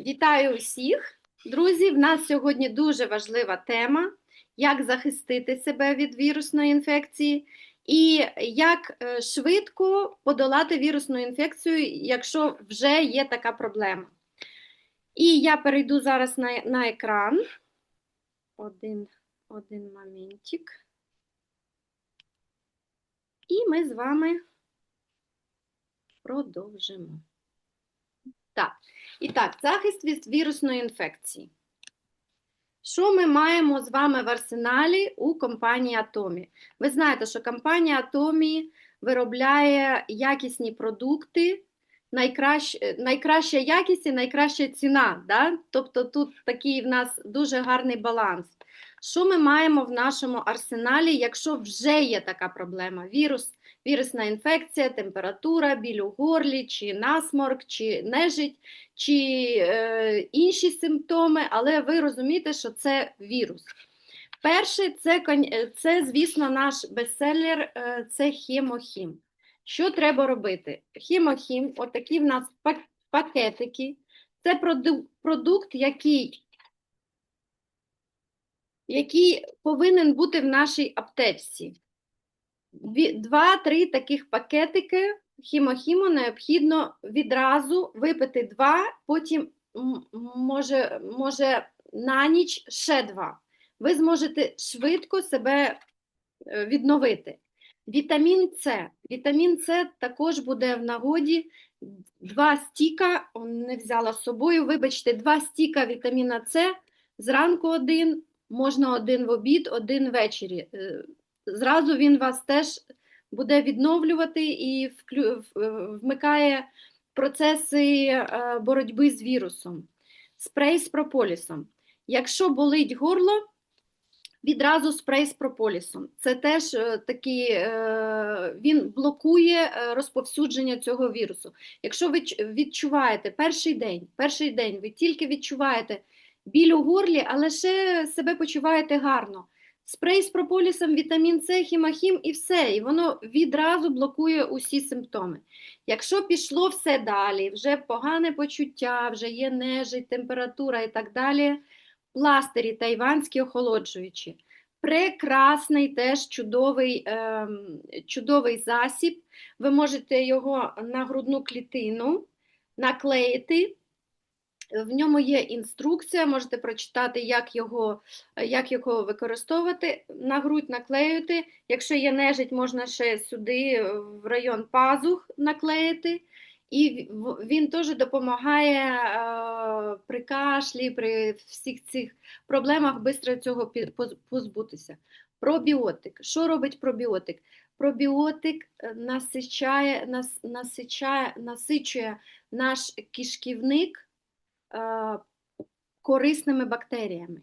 Вітаю усіх! Друзі, в нас сьогодні дуже важлива тема, як захистити себе від вірусної інфекції і як е, швидко подолати вірусну інфекцію, якщо вже є така проблема. І я перейду зараз на, на екран. Один, один моментик. І ми з вами продовжимо. Так, і так, захист від вірусної інфекції. Що ми маємо з вами в арсеналі у компанії Atomi? Ви знаєте, що компанія Atomi виробляє якісні продукти, найкращ, найкраща якість і найкраща ціна. Да? Тобто тут такий в нас дуже гарний баланс. Що ми маємо в нашому арсеналі, якщо вже є така проблема? Вірус, вірусна інфекція, температура, біль у горлі, чи насморк, чи нежить, чи е, інші симптоми, але ви розумієте, що це вірус. Перший це, це звісно, наш бестселер е, це хемохім. Що треба робити? Хемохім, отакі в нас пакетики. Це проду- продукт, який який повинен бути в нашій аптечці. Дві- Два-три таких пакетики хімохіму необхідно відразу випити два, потім може, може на ніч ще два. Ви зможете швидко себе е, відновити. Вітамін С. Вітамін С також буде в нагоді. Два стіка, не взяла з собою, вибачте, два стіка вітаміна С, зранку один, можна один в обід, один ввечері. Зразу він вас теж буде відновлювати і вмикає процеси е, боротьби з вірусом. Спрей з прополісом. Якщо болить горло, відразу спрей з прополісом. Це теж е, такий, е, він блокує розповсюдження цього вірусу. Якщо ви відчуваєте перший день, перший день ви тільки відчуваєте біль у горлі, але ще себе почуваєте гарно. Спрей з прополісом, вітамін С, хімахім і все, і воно відразу блокує усі симптоми. Якщо пішло все далі, вже погане почуття, вже є нежить, температура і так далі, пластирі тайванські охолоджуючі. Прекрасний теж чудовий, ем, чудовий засіб. Ви можете його на грудну клітину наклеїти. В ньому є інструкція, можете прочитати, як його, як його використовувати. На грудь наклеювати. Якщо є нежить, можна ще сюди в район пазух наклеїти. І він теж допомагає е, при кашлі, при всіх цих проблемах швидко цього позбутися. Пробіотик. Що робить пробіотик? Пробіотик е, насичає, нас, насичає, насичує наш кишківник е, корисними бактеріями.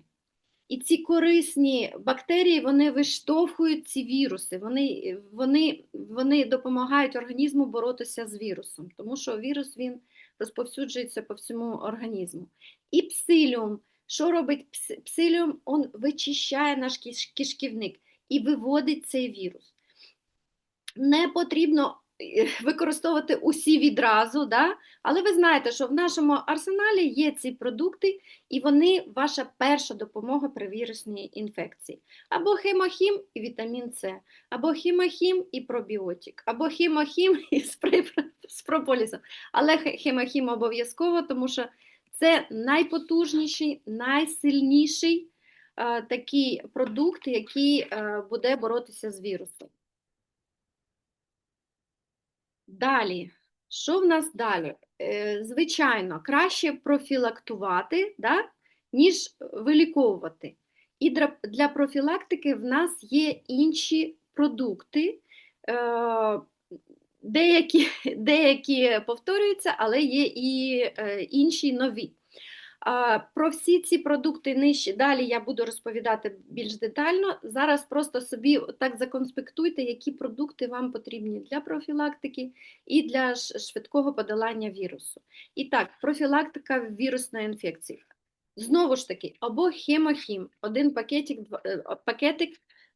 І ці корисні бактерії вони виштовхують ці віруси, вони, вони, вони допомагають організму боротися з вірусом, тому що вірус він розповсюджується по всьому організму. І псиліум. Що робить псиліум? Он вичищає наш киш- кишківник і виводить цей вірус. Не потрібно е, використовувати усі відразу, да? але ви знаєте, що в нашому арсеналі є ці продукти, і вони ваша перша допомога при вірусній інфекції. Або хемохім і вітамін С, або хемохім і пробіотик, або хемохім і з прополісом. Але хемохім обов'язково, тому що це найпотужніший, найсильніший е, такий продукт, який е, буде боротися з вірусом. Далі, що в нас далі? Е, Звичайно, краще профілактувати, да, ніж виліковувати. І для профілактики в нас є інші продукти. Е, Деякі, деякі повторюються, але є і е, інші нові. Про всі ці продукти нижче далі я буду розповідати більш детально. Зараз просто собі так законспектуйте, які продукти вам потрібні для профілактики і для швидкого подолання вірусу. І так, профілактика вірусної інфекції. Знову ж таки, або хемохім, один пакетик, е, пакетик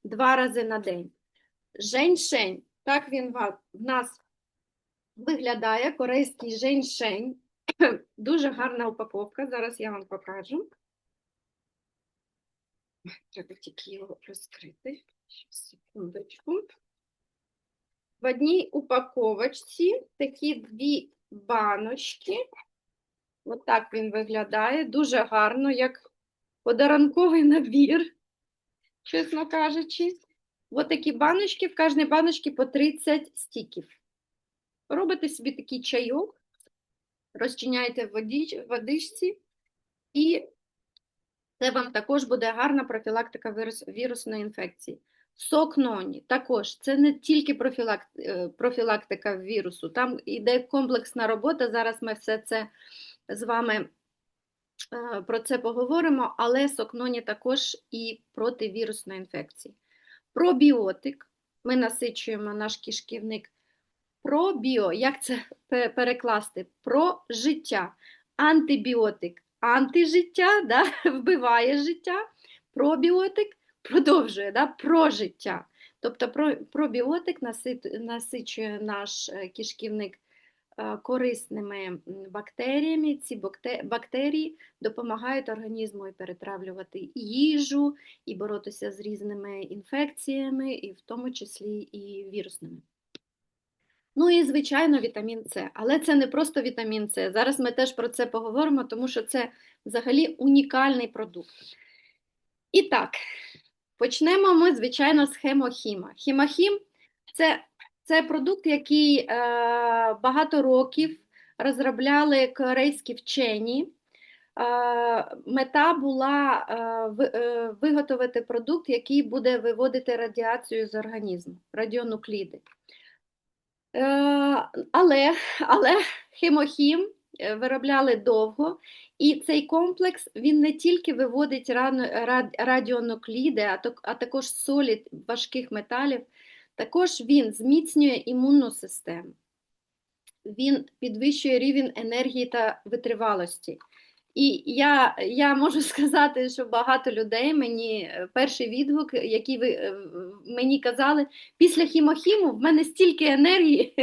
два рази на день. Женьшень, так він в нас виглядає, корейський женьшень. Дуже гарна упаковка. Зараз я вам покажу. Треба тільки його розкрити. Секундочку. В одній упаковочці такі дві баночки. Ось так він виглядає. Дуже гарно, як подарунковий набір, чесно кажучи. Ось такі баночки, в кожній баночці по 30 стіків. Робите собі такий чайок, розчиняєте в водичці, і це вам також буде гарна профілактика вірус- вірусної інфекції. Сок ноні також це не тільки е, профілактика вірусу, там йде комплексна робота. Зараз ми все це з вами е, про це поговоримо, але сок ноні також і проти вірусної інфекції. Пробіотик. Ми насичуємо наш кишківник. Пробіо, як це перекласти? Про життя. Антибіотик антижиття, да? вбиває життя. Пробіотик продовжує да? про життя. Тобто про- пробіотик насичує наш е, кишківник е, корисними бактеріями. Ці бактерії допомагають організму і перетравлювати їжу, і боротися з різними інфекціями, і в тому числі і вірусними. Ну і, звичайно, вітамін С. Але це не просто вітамін С. Зараз ми теж про це поговоримо, тому що це взагалі унікальний продукт. І так, почнемо ми, звичайно, з хемохіма. Хемохім це, це продукт, який е, багато років розробляли корейські вчені. Е, Мета була е, е, виготовити продукт, який буде виводити радіацію з організму, радіонукліди. Е, Але, але хемохім е, виробляли довго, і цей комплекс він не тільки виводить радіонукліди, а також солі важких металів, також він зміцнює імунну систему, він підвищує рівень енергії та витривалості. І я, я можу сказати, що багато людей мені е, перший відгук, який ви е, мені казали, після хімохіму в мене стільки енергії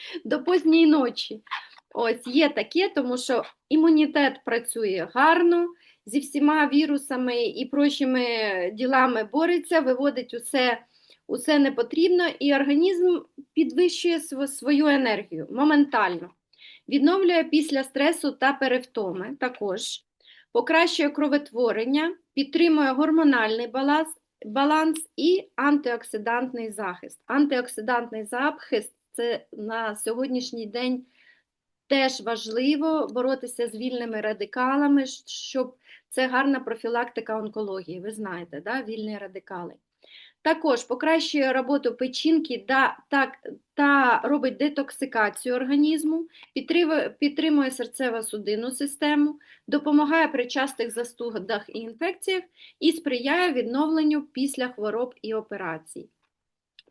до позньої ночі. Ось є таке, тому що імунітет працює гарно, зі всіма вірусами і прочими ділами бореться, виводить усе, усе непотрібно, і організм підвищує свою енергію моментально. Відновлює після стресу та перевтоми також, покращує кроветворення, підтримує гормональний баланс, баланс і антиоксидантний захист. Антиоксидантний захист це на сьогоднішній день теж важливо боротися з вільними радикалами, щоб це гарна профілактика онкології. Ви знаєте, да? вільні радикали. Також покращує роботу печінки да, так, та робить детоксикацію організму, підтримує, підтримує серцево-судинну систему, допомагає при частих застудах і інфекціях і сприяє відновленню після хвороб і операцій.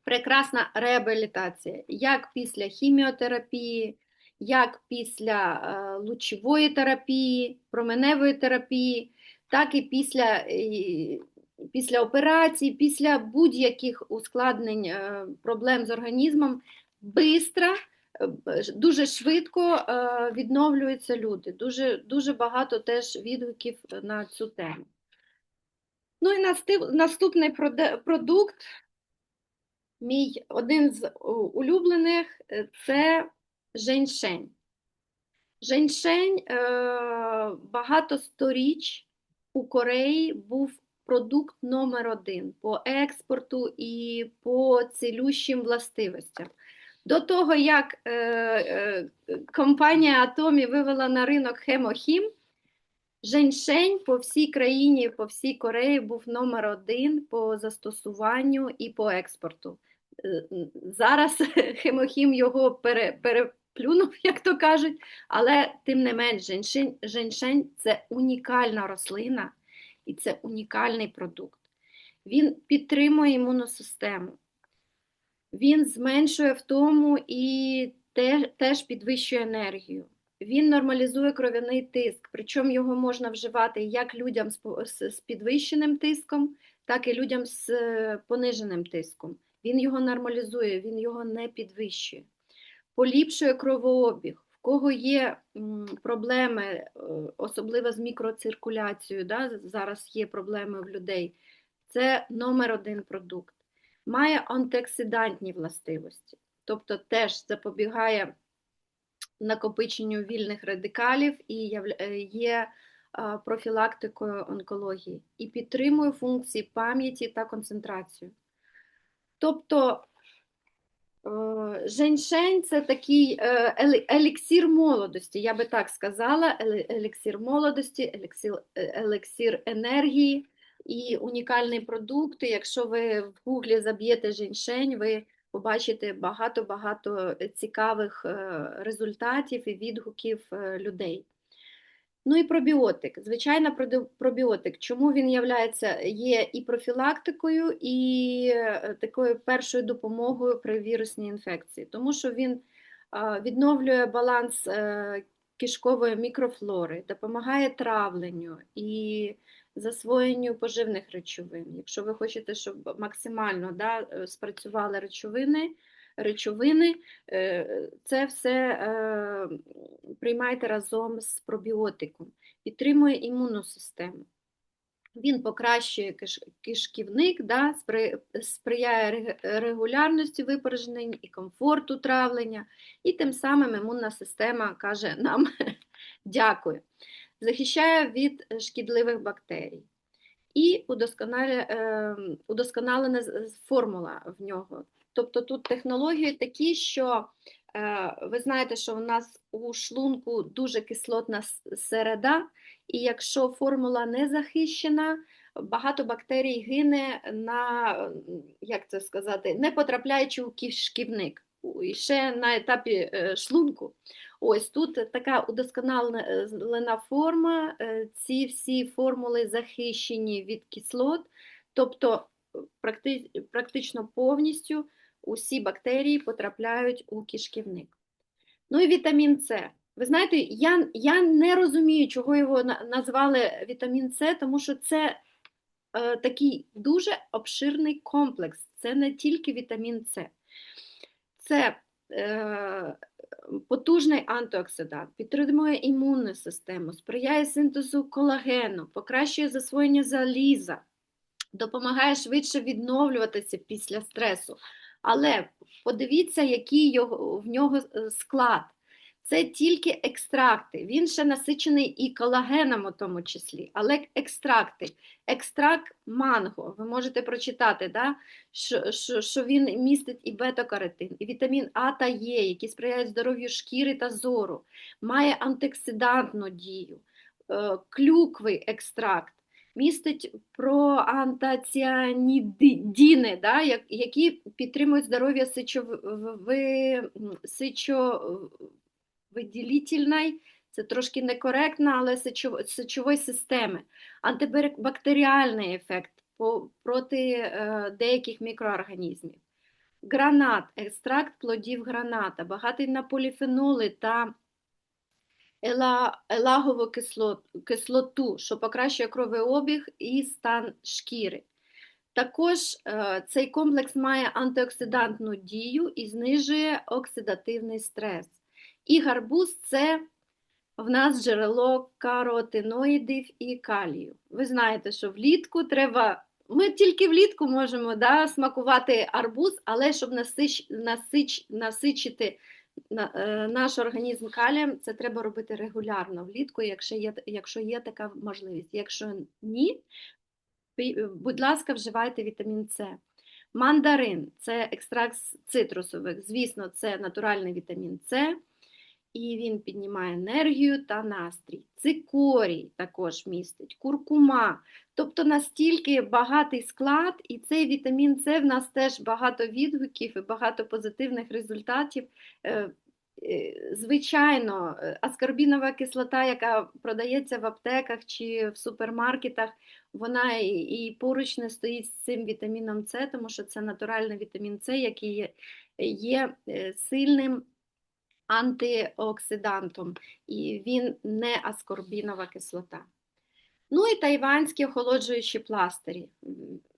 Прекрасна реабілітація, як після хіміотерапії, як після е, лучової терапії, променевої терапії, так і після, е, після операцій, після будь-яких ускладнень е, проблем з організмом, бистро, е, дуже швидко е, відновлюються люди. Дуже, дуже багато теж відгуків на цю тему. Ну і наступний продукт, мій один з улюблених, це женьшень. Женьшень багато сторіч у Кореї був продукт номер один по експорту і по цілющим властивостям. До того, як е, е, компанія Атомі вивела на ринок хемохім, Женьшень по всій країні, по всій Кореї був номер один по застосуванню і по експорту. Е, Зараз хемохім його пере, переплюнув, як то кажуть, але тим не менш, женьшень, женьшень це унікальна рослина і це унікальний продукт. Він підтримує імунну систему, він зменшує втому і теж підвищує енергію. Він нормалізує кров'яний тиск, причому його можна вживати як людям з підвищеним тиском, так і людям з е, пониженим тиском. Він його нормалізує, він його не підвищує. Поліпшує кровообіг. Кого є проблеми, е, особливо з мікроциркуляцією, да, зараз є проблеми в людей, це номер один продукт. Має антиоксидантні властивості, тобто теж запобігає накопиченню вільних радикалів і е, є профілактикою онкології і підтримує функції пам'яті та концентрацію. Тобто женьшень це такий е, еле- еліксір молодості, я би так сказала, еле- еліксір молодості, еліксір, е, еліксір енергії і унікальний продукт. Якщо ви в гуглі заб'єте женьшень, ви побачите багато-багато цікавих е, результатів і відгуків е, людей. Ну і пробіотик. Звичайно, пробіотик. Чому він являється, є і профілактикою, і е, такою першою допомогою при вірусній інфекції, тому що він відновлює баланс е, кишкової мікрофлори, допомагає травленню і засвоєнню поживних речовин. Якщо ви хочете, щоб максимально да, е, спрацювали речовини, речовини, це все приймайте разом з пробіотиком, підтримує імунну систему. Він покращує киш- кишківник, да, спри- сприяє регулярності випорожнень і комфорту травлення, і тим самим імунна система каже нам дякую. Захищає від шкідливих бактерій. І е, удосконалена формула в нього. Тобто тут технології такі, що ви знаєте, що у нас у шлунку дуже кислотна середа, і якщо формула не захищена, багато бактерій гине на, е, як це сказати, не потрапляючи у кишківник. І ще на етапі е, шлунку. Ось тут така удосконалена форма, е, ці всі формули захищені від кислот, тобто е, практично повністю усі бактерії потрапляють у кишківник. Ну і вітамін С. Ви знаєте, я, я не розумію, чого його назвали вітамін С, тому що це е, такий дуже обширний комплекс. Це не тільки вітамін С. Це е, потужний антиоксидант, підтримує імунну систему, сприяє синтезу колагену, покращує засвоєння заліза, допомагає швидше відновлюватися після стресу. Але подивіться, який його, в нього е, склад. Це тільки екстракти. Він ще насичений і колагеном у тому числі, але екстракти. Екстракт манго, ви можете прочитати, да? що, що, що він містить і бета-каротин, і вітамін А та Е, які сприяють здоров'ю шкіри та зору, має антиоксидантну дію, Е, клюквий екстракт. Містить проантаціанідини, да, які підтримують здоров'я сичови, сичовиділительної, це трошки некоректно, але сичової системи, антибактеріальний ефект проти е, деяких мікроорганізмів. Гранат, екстракт плодів граната, багатий на поліфеноли та елагову кислот- кислоту, що покращує кровообіг і стан шкіри. Також е, цей комплекс має антиоксидантну дію і знижує оксидативний стрес. І гарбуз це в нас джерело каротиноїдів і калію. Ви знаєте, що влітку треба. Ми тільки влітку можемо да, смакувати арбуз, але щоб насич, насич, насичити на- наш організм калієм, це треба робити регулярно влітку, якщо є, якщо є така можливість. Якщо ні, будь ласка, вживайте вітамін С. Мандарин це екстракт з цитрусових. Звісно, це натуральний вітамін С, і він піднімає енергію та настрій. Цикорій також містить, куркума. Тобто настільки багатий склад, і цей вітамін С в нас теж багато відгуків і багато позитивних результатів. Е, е, Звичайно, аскорбінова кислота, яка продається в аптеках чи в супермаркетах, вона і, поруч не стоїть з цим вітаміном С, тому що це натуральний вітамін С, який є, є е, сильним антиоксидантом, і він не аскорбінова кислота. Ну і тайванські охолоджуючі пластирі.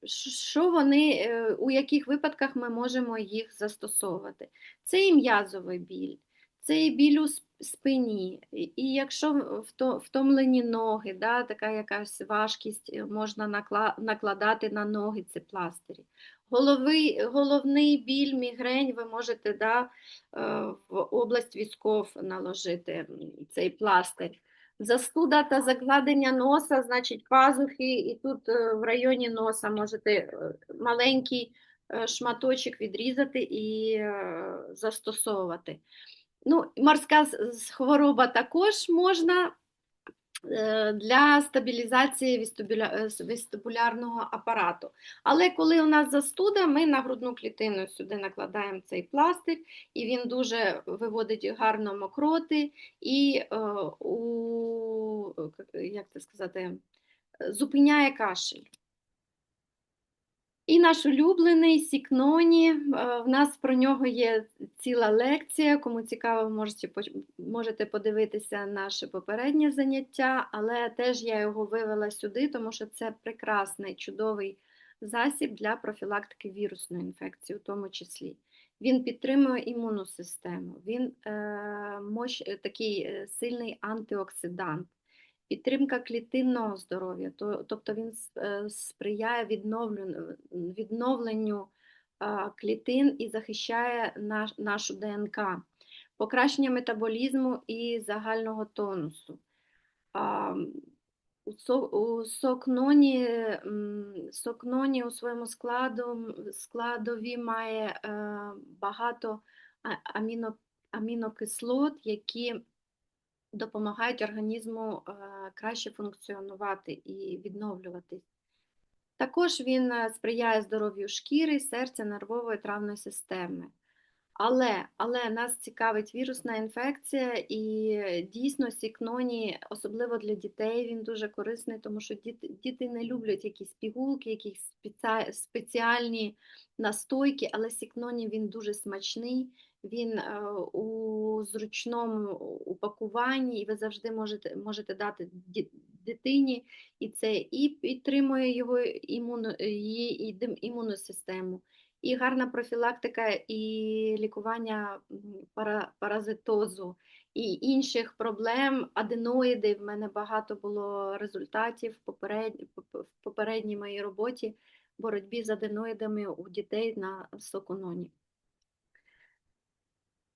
Що вони, е, у яких випадках ми можемо їх застосовувати? Це і м'язовий біль, це і біль у, спині. І якщо втомлені ноги, да, така якась важкість е, можна накладати на ноги ці пластирі. Головий, головний біль, мігрень ви можете да, е, в область візков наложити цей пластир. Застуда та закладення носа, значить пазухи, і тут е, в районі носа можете е, маленький шматочок відрізати і застосовувати. Ну, морська хвороба також можна для стабілізації е, вестибулярного апарату. Але коли у нас застуда, ми на грудну клітину сюди накладаємо цей пластик, і він дуже виводить гарно мокроти і е, у, як це сказати, зупиняє кашель. І наш улюблений Сікноні, е, в нас про нього є ціла лекція. Кому цікаво, можете, можете подивитися наше попереднє заняття, але теж я його вивела сюди, тому що це прекрасний, чудовий засіб для профілактики вірусної інфекції, у тому числі. Він підтримує імунну систему, він е, мощ, такий е, сильний антиоксидант підтримка клітинного здоров'я, то, тобто він е, сприяє відновленню, відновленню клітин і захищає наш, нашу ДНК, покращення метаболізму і загального тонусу. У, со, у сокноні, сокноні у своєму складу, складові має е, багато аміно, амінокислот, які допомагають організму е, краще функціонувати і відновлюватись. Також він е, сприяє здоров'ю шкіри, серця, нервової травної системи. Але, але нас цікавить вірусна інфекція і дійсно сікноні, особливо для дітей, він дуже корисний, тому що діти, діти не люблять якісь пігулки, якісь спеціальні настойки, але сікноні він дуже смачний, він е, у зручному упакуванні, і ви завжди можете, можете дати дитині, і це і підтримує його імуно, її імунну систему і гарна профілактика і лікування пара, паразитозу і інших проблем, аденоїди. В мене багато було результатів в попередній, в попередній моїй роботі боротьбі з аденоїдами у дітей на сокононі.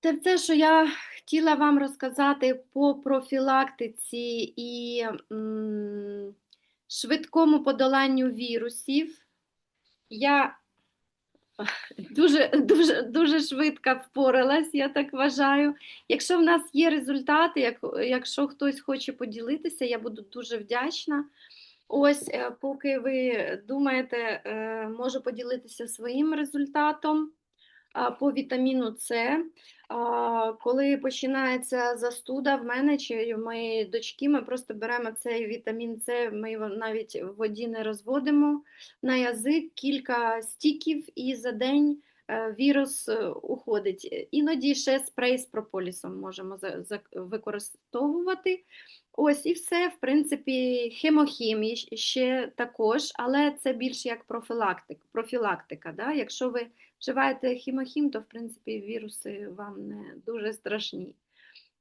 Це все, що я хотіла вам розказати по профілактиці і швидкому подоланню вірусів. Я дуже, дуже, дуже швидко впоралась, я так вважаю. Якщо в нас є результати, як, якщо хтось хоче поділитися, я буду дуже вдячна. Ось, е, поки ви думаєте, е, можу поділитися своїм результатом по вітаміну С. Коли починається застуда в мене чи в моєї дочки, ми просто беремо цей вітамін С, ми його навіть в воді не розводимо на язик, кілька стіків, і за день е, вірус е, уходить. Іноді ще спрей з прополісом можемо використовувати. Ось і все, в принципі, хемохімії ще також, але це більше як профілактика. профілактика да? Якщо ви вживаєте хімохім, то в принципі віруси вам не дуже страшні.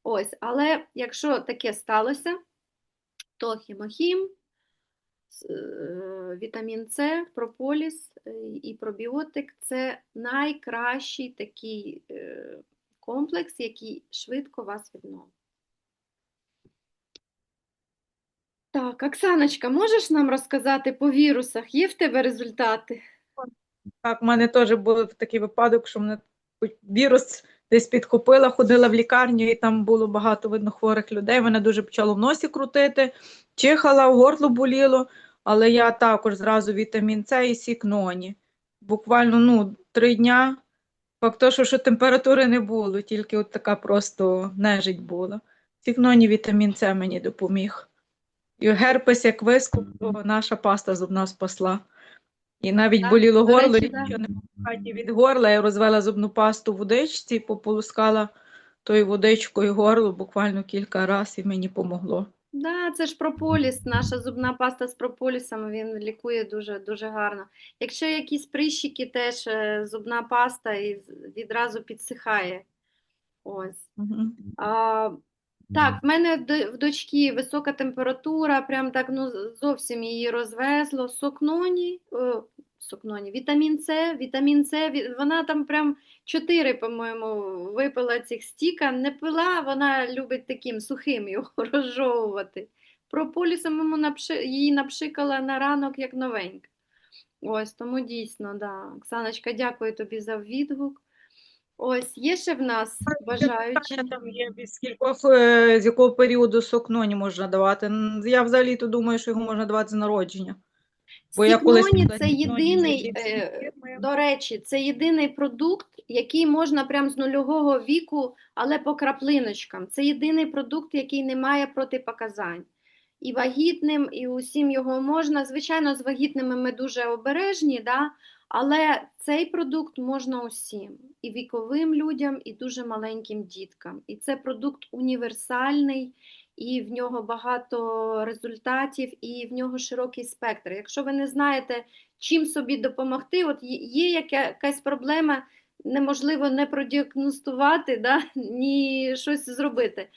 Ось, але якщо таке сталося, то хімохім, е, вітамін С, прополіс е, і пробіотик це найкращий такий е, комплекс, який швидко вас відновить. Так, Оксаночка, можеш нам розказати по вірусах? Є в тебе результати? Так, в мене теж був такий випадок, що мене вірус десь підхопила, ходила в лікарню, і там було багато видно хворих людей. Мене дуже почало в носі крутити, чихала, в горло боліло, але я також зразу вітамін С і сікноні. Буквально ну, три дня. Факт то, що, що температури не було, тільки от така просто нежить була. Сікноні вітамін С мені допоміг. І герпес як вискуп, то наша паста зубна спасла. І навіть Так, боліло горло, речі, нічого не було в хаті від горла. Я розвела зубну пасту в водичці, пополоскала тою водичкою горло буквально кілька разів, і мені помогло. Да, це ж прополіс, наша зубна паста з прополісом, він лікує дуже, дуже гарно. Якщо якісь прищики, теж е, зубна паста і відразу підсихає. Ось. Мгм. А, Так, в мене в дочки висока температура, прям так ну зовсім її розвезло. Сокноні, о, сокноні, вітамін С, вітамін С, ві- вона там прям чотири, по-моєму, випила цих стіка. Не пила, вона любить таким сухим його розжовувати. Прополісом йому напши, її напшикала на ранок як новенька. Ось, тому дійсно, да. Оксаночка, дякую тобі за відгук. Ось, є ще в нас бажаючі. Там є від скількох, е, з якого періоду сокноні можна давати. Я взагалі-то думаю, що його можна давати з народження. Бо я колись це Сікноні єдиний, е, до речі, це єдиний продукт, який можна прям з нульового віку, але по краплиночкам. Це єдиний продукт, який не має протипоказань. І вагітним, і усім його можна. Звичайно, з вагітними ми дуже обережні, да? Але цей продукт можна усім. І віковим людям, і дуже маленьким діткам. І це продукт універсальний, і в нього багато результатів, і в нього широкий спектр. Якщо ви не знаєте, чим собі допомогти, от є- якась проблема, неможливо не продіагностувати, да? ні щось зробити.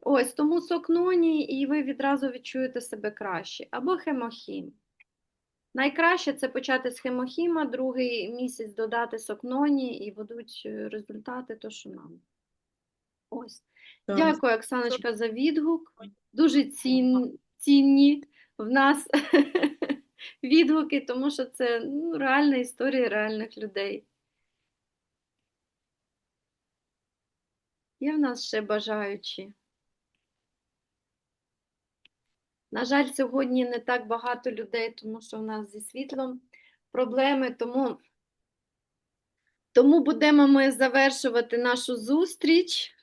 Ось тому сокноні, і ви відразу відчуєте себе краще. Або хемохім. Найкраще це почати з хемохіма, другий місяць додати сокноні, і будуть е, результати, то що нам. Ось. Так. Дякую, Оксаночка, за відгук. Дуже цін, цінні в нас відгуки, тому що це ну, реальна історія реальних людей. Є в нас ще бажаючі. На жаль, сьогодні не так багато людей, тому що в нас зі світлом проблеми, тому, тому будемо ми завершувати нашу зустріч.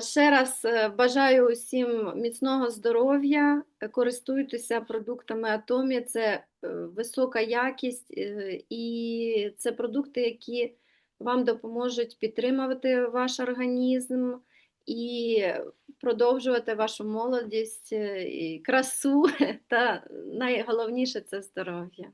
Ще раз е, бажаю усім міцного здоров'я, користуйтеся продуктами Атомі, це е, висока якість е, і це продукти, які вам допоможуть підтримувати ваш організм. І продовжувати вашу молодість, е, і красу, та найголовніше це здоров'я.